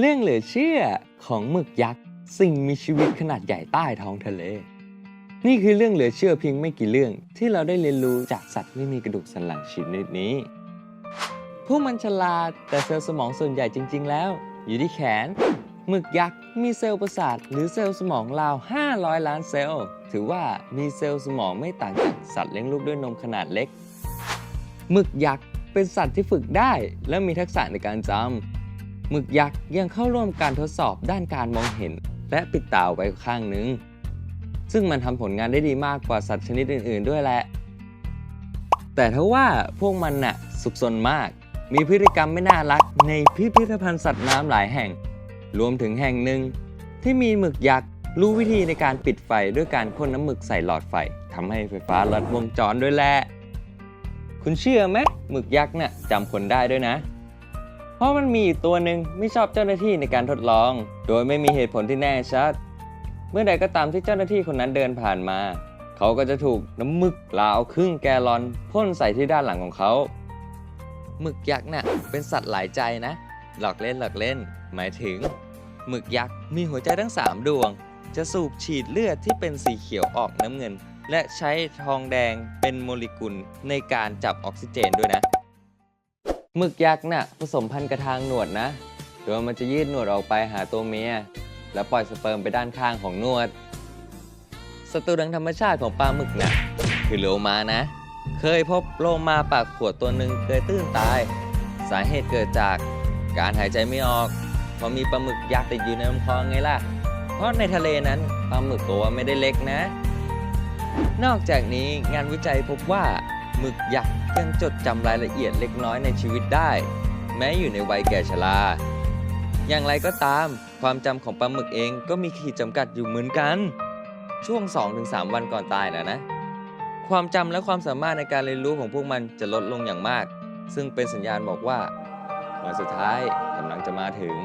เรื่องเหลือเชื่อของหมึกยักษ์สิ่งมีชีวิตขนาดใหญ่ใต้ท้องทะเล นี่คือเรื่องเหลือเชื่อเพียงไม่กี่เรื่องที่เราได้เรียนรู้จากสัตว์ไม่มีกระดูกสันหลังชนิดนี้ พวกมันฉลาดแต่เซลล์สมองส่วนใหญ่จริง ๆ แล้ว อยู่ที่แขนหมึกยักษ์มีเซลล์ประสาทหรือเซลล์สมองราว 500 ล้านเซลล์ ถือว่ามีเซลล์สมองไม่ต่างจากสัตว์เลี้ยงลูกด้วยนมขนาดเล็กหมึกยักษ์เป็นสัตว์ที่ฝึกได้ และมีทักษะในการจำ หมึกยักษ์ยังเข้าร่วมการทดสอบด้านการมองเห็น และปิดตาไว้ข้างหนึ่งซึ่งมันทำผลงานได้ดีมากกว่าสัตว์ชนิดอื่น ๆ ด้วยแหละ แต่ถ้าว่าพวกมันน่ะสุขสนมาก มีพฤติกรรมไม่น่ารักในพิพิธภัณฑ์สัตว์น้ำหลายแห่ง รวมถึงแห่งหนึ่ง ที่มีหมึกยักษ์รู้วิธีในการปิดไฟด้วยการพ่นน้ำหมึกใส่หลอดไฟทำให้ไฟฟ้าลัดวงจรด้วยแหละ คุณเชื่อไหมหมึกยักษ์น่ะจำคนได้ด้วยนะ ราะมันมีอยู่ตัวหนึ่งไม่ชอบเจ้าหน้าที่ในการทดลอง โดยไม่มีเหตุผลที่แน่ชัด เมื่อใดก็ตามที่เจ้าหน้าที่คนนั้นเดินผ่านมา เขาก็จะถูกน้ำมึกลาวครึ่งแกลลอนพ่นใส่ที่ด้านหลังของเขาหมึกยักษ์น่ะเป็นสัตว์หลายใจนะ หลอกเล่นหลอกเล่น หมายถึงหมึกยักษ์มีหัวใจทั้ง 3 ดวง จะสูบฉีดเลือดที่เป็นสีเขียวออกน้ำเงิน และใช้ทองแดงเป็นโมเลกุลในการจับออกซิเจนด้วยนะ หมึกยักษ์น่ะผสมพันธุ์กระทางหนวดนะโดยมันจะยืดหนวดออกไปหาตัวเมีย แล้วปล่อยสเปิร์มไปด้านข้างของหนวดศัตรูทางธรรมชาติของปลาหมึกน่ะคือโลมานะ เคยพบโลมาปากขวดตัวหนึ่งเคยตื้นตาย สาเหตุเกิดจากการหายใจไม่ออกเพราะมีปลาหมึกยักษ์ติดอยู่ในลำคอไงล่ะ เพราะในทะเลนั้นปลาหมึกตัวไม่ได้เล็กนะ นอกจากนี้งานวิจัยพบว่า หมึกยักษ์ยังจดจำรายละเอียดเล็กน้อยในชีวิตได้ แม้อยู่ในวัยแก่ชรา อย่างไรก็ตามความจำของปลาหมึกเองก็มีขีดจำกัดอยู่เหมือนกัน ช่วง 2-3 วันก่อนตายนะนะ ความจำและความสามารถในการเรียนรู้ของพวกมันจะลดลงอย่างมาก ซึ่งเป็นสัญญาณบอกว่าวันสุดท้ายกำลังจะมาถึง